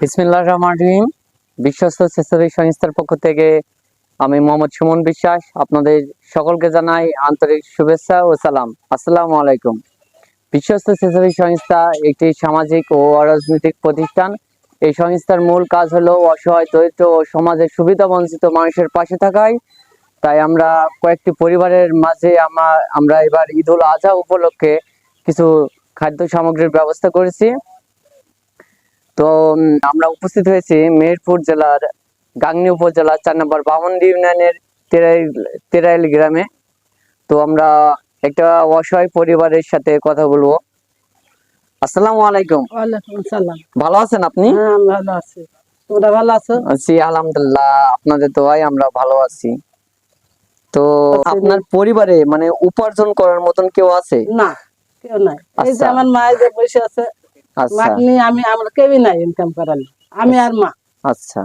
বিসমিল্লাহ রহমান রহিম। বিশ্বস্ত স্বেচ্ছাসেবী সংস্থার পক্ষ থেকে আমি মোহাম্মদ সুমন বিশ্বাস আপনাদের সকলকে জানাই আন্তরিক শুভেচ্ছা ও সালাম। আসসালামু আলাইকুম। বিশ্বস্ত স্বেচ্ছাসেবী সংস্থা একটি সামাজিক ও অরাজনৈতিক প্রতিষ্ঠান। এই সংস্থার মূল কাজ হলো অসহায়, দরিদ্র ও সমাজের সুবিধা বঞ্চিত মানুষের পাশে থাকায় তাই আমরা কয়েকটি পরিবারের মাঝে আমরা আমরা এবার ঈদ উল আজহা উপলক্ষে কিছু খাদ্য সামগ্রীর ব্যবস্থা করেছি। তো আমরা উপস্থিত হয়েছি মেহেরপুর জেলার গাংনী উপজেলার চার নম্বর বামন্ডি ইউনিয়নের তেরাইল তেরাইল গ্রামে। তো আমরা একটা অসহায় পরিবারের সাথে কথা বলব। আসসালামু আলাইকুম। ওয়ালাইকুম সালাম। ভালো আছেন আপনি? হ্যাঁ ভালো আছি। তোমরা ভালো আছো? আছি আলহামদুলিল্লাহ। আপনাদের দোয়ায় আমরা ভালো আছি। তো আচ্ছা, আপনার পরিবারে মানে উপার্জন করার মতন কেউ আছে? না কেউ নাই। এই যে আচ্ছা। আমার মায়ের যে বসে আছে আচ্ছা। আমি আমরা কেউই নাই ইনকাম করার আমি আর মা। আচ্ছা।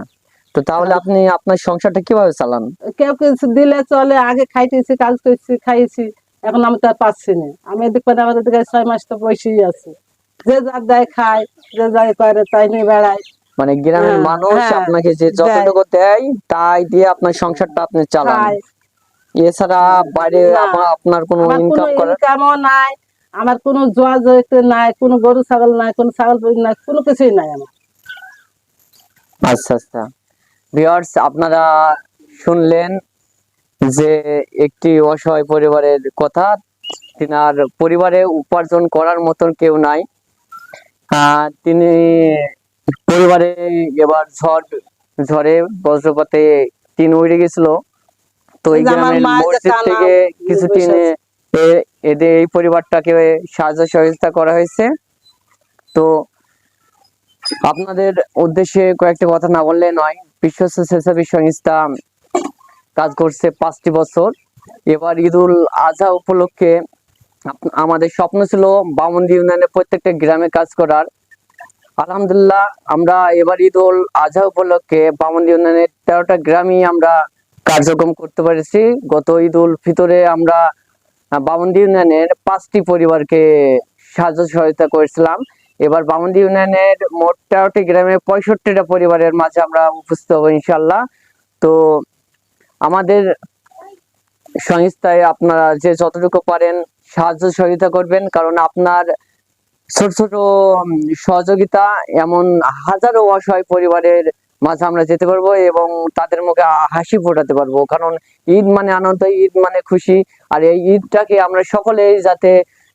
তো তাহলে আপনি আপনার সংসারটা কীভাবে চালান? কেউ কিছু দিলে চলে আগে খাইতেছি কাজ করছি খাইছি এখন আমি তো আর পাচ্ছি না। আমি এদিক করে আমাদের দিকে ছয় মাস তো বসেই আছি। যে যার দেয় খায় যে যাই করে তাই নিয়ে বেড়ায়। মানে গ্রামের হ্যাঁ, মানুষ হ্যাঁ, আপনাকে যে। যতটুকু দেয় তাই দিয়ে আপনার সংসারটা আপনি চালান। এছাড়া বাইরে আপনার কোনো ইনকাম করার ইনকামও নাই। আমার কোনো জোয়া জয়িত নাই কোনো গরু ছাগল নাই কোনো ছাগল নাই কোনো কিছুই নাই আমার। আচ্ছা আচ্ছা। ভিউয়ার্স আপনারা শুনলেন যে একটি অসহায় পরিবারের কথা তিনার পরিবারে উপার্জন করার মতন কেউ নাই। তিনি পরিবারে এবার ঝড় ঝড়ে বজ্রপাতে টিন উড়ে গেছিল। তো এই গ্রামের মসজিদ থেকে কিছু টিনে এদের এই পরিবারটাকে সাহায্য সহযোগিতা করা হয়েছে। তো আপনাদের উদ্দেশ্যে কয়েকটি কথা না বললে নয়, বিশ্বস্ত স্বেচ্ছাসেবী সংস্থা কাজ করছে পাঁচটি বছর। এবার ঈদুল আজহা উপলক্ষে আমাদের স্বপ্ন ছিল বামন্দি ইউনিয়নের প্রত্যেকটা গ্রামে কাজ করার। আলহামদুলিল্লাহ, আমরা এবার ঈদুল আজহা উপলক্ষে বামন্দি ইউনিয়নের তেরোটা গ্রামই আমরা কার্যক্রম করতে পেরেছি। গত ঈদুল ফিতরে আমরা আহ, বামন্দি ইউনিয়নের পাঁচটি পরিবারকে সাহায্য সহায়তা করেছিলাম। এবার বামন্দি ইউনিয়নের মোট তেরোটি গ্রামে পঁয়ষট্টিটা পরিবারের মাঝে আমরা উপস্থিত হব ইনশাল্লাহ তো আমাদের সংস্থায় আপনারা যে যতটুকু পারেন সাহায্য সহযোগিতা করবেন কারণ আপনার ছোট ছোট সহযোগিতা এমন হাজারো অসহায় পরিবারের মাঝে আমরা যেতে পারব এবং তাদের মুখে হাসি ফোটাতে পারব। কারণ ঈদ মানে আনন্দ, ঈদ মানে খুশি। আর এই ঈদটাকে আমরা সকলেই যাতে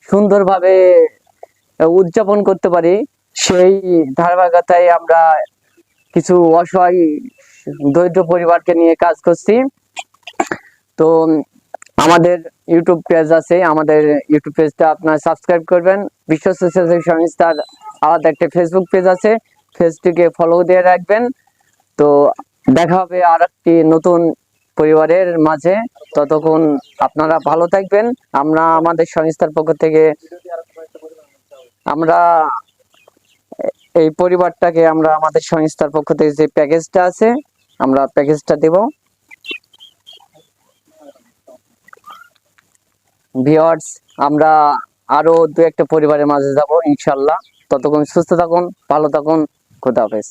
সুন্দরভাবে উদযাপন করতে পারি, সেই ধারাবাহিকতায় আমরা কিছু অসহায় দরিদ্র পরিবারকে নিয়ে কাজ করছি। তো আমাদের ইউটিউব পেজ আছে, আমাদের ইউটিউব পেজটা আপনারা সাবস্ক্রাইব করবেন। বিশ্ব স্বেচ্ছাসেবী সংস্থার আলাদা একটা ফেসবুক পেজ আছে পেজটিকে ফলো দিয়ে রাখবেন। তো দেখা হবে আর একটি নতুন পরিবারের মাঝে। ততক্ষণ আপনারা ভালো থাকবেন। আমরা আমাদের সংস্থার পক্ষ থেকে আমরা এই পরিবারটাকে আমরা আমাদের সংস্থার পক্ষ থেকে যে প্যাকেজটা আছে, আমরা প্যাকেজটা দেব। ভিওয়ার্স আমরা আরও দু একটা পরিবারের মাঝে যাব ইনশাল্লাহ ততক্ষণ সুস্থ থাকুন, ভালো থাকুন, খোদা হাফেজ।